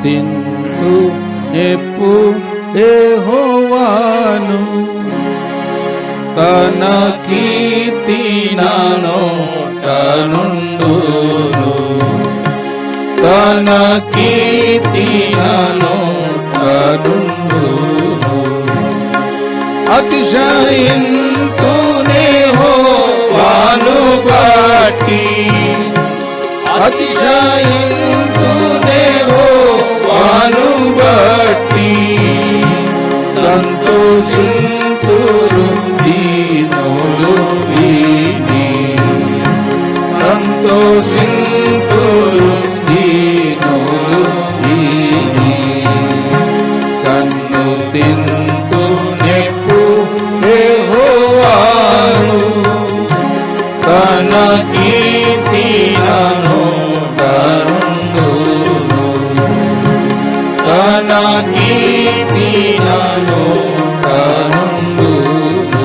స్థుతింతు ఎప్పుడేహోవాను తన కీర్తి నోటనుండును తన కీర్తి నోటనుండును అతిశయింతునే హోవాను బట్టి అతిశయింతునే తన కీర్తినను తరుండును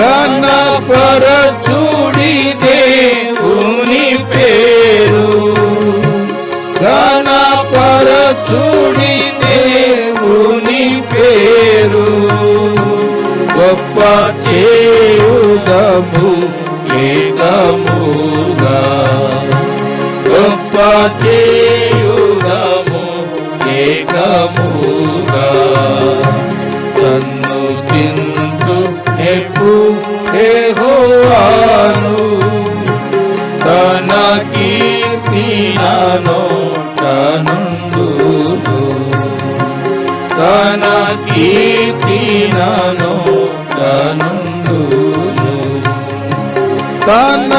గణపరచుడి దేవుని పేరు. గణపరచుడి దేవుని పేరు. గొప్ప చేయుదము ఏకముగా. గొప్ప చేయుదము యెహోవాను తన కీర్తినను తనుండును తన కీర్తినను తనుండును తన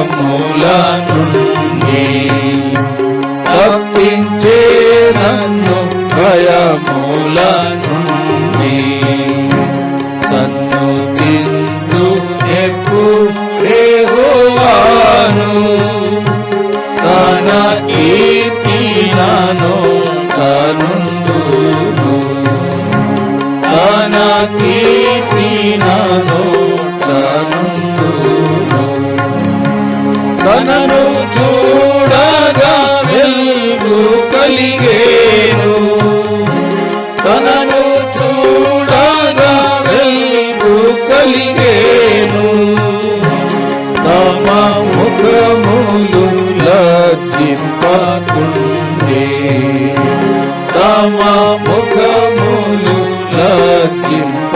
భయముల నుండి తప్పించే నన్ను భయముల తనను చూడగా వెలుగు కలిగేను. తనను చూడగా వెలుగు కలిగేను. తమ ముఖములు లజ్జింపకుండే. తమ ముఖములు లజ్జింప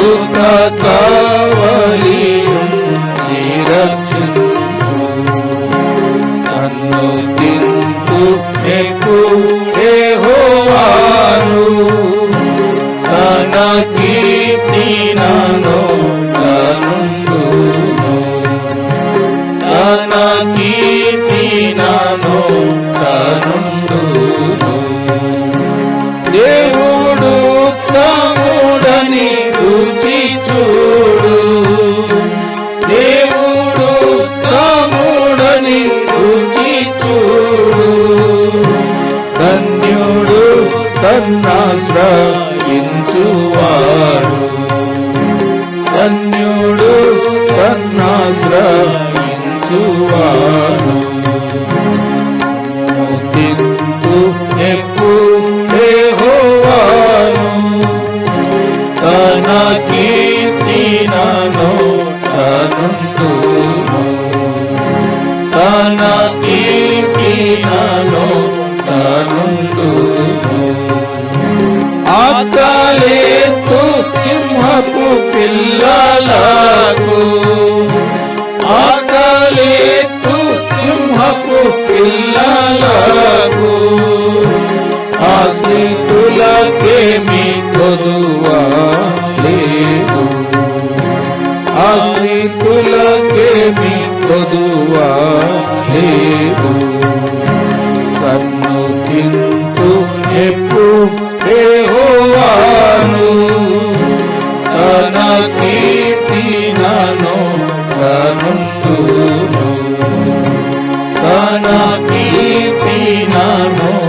దూత కావలియుండి రక్షించు సన్ను తింటు ఎక్కు యెహోవాను తన కీర్తినను తనుండును తన కీర్తినను into పిల్లలకు ఆకలేతు సింహపు పిల్లలకు ఆశ్రితులకేమి కొదువా లేదు ఆశ్రితులకేమి కొదువా కన్ను तुम काना की पीना नो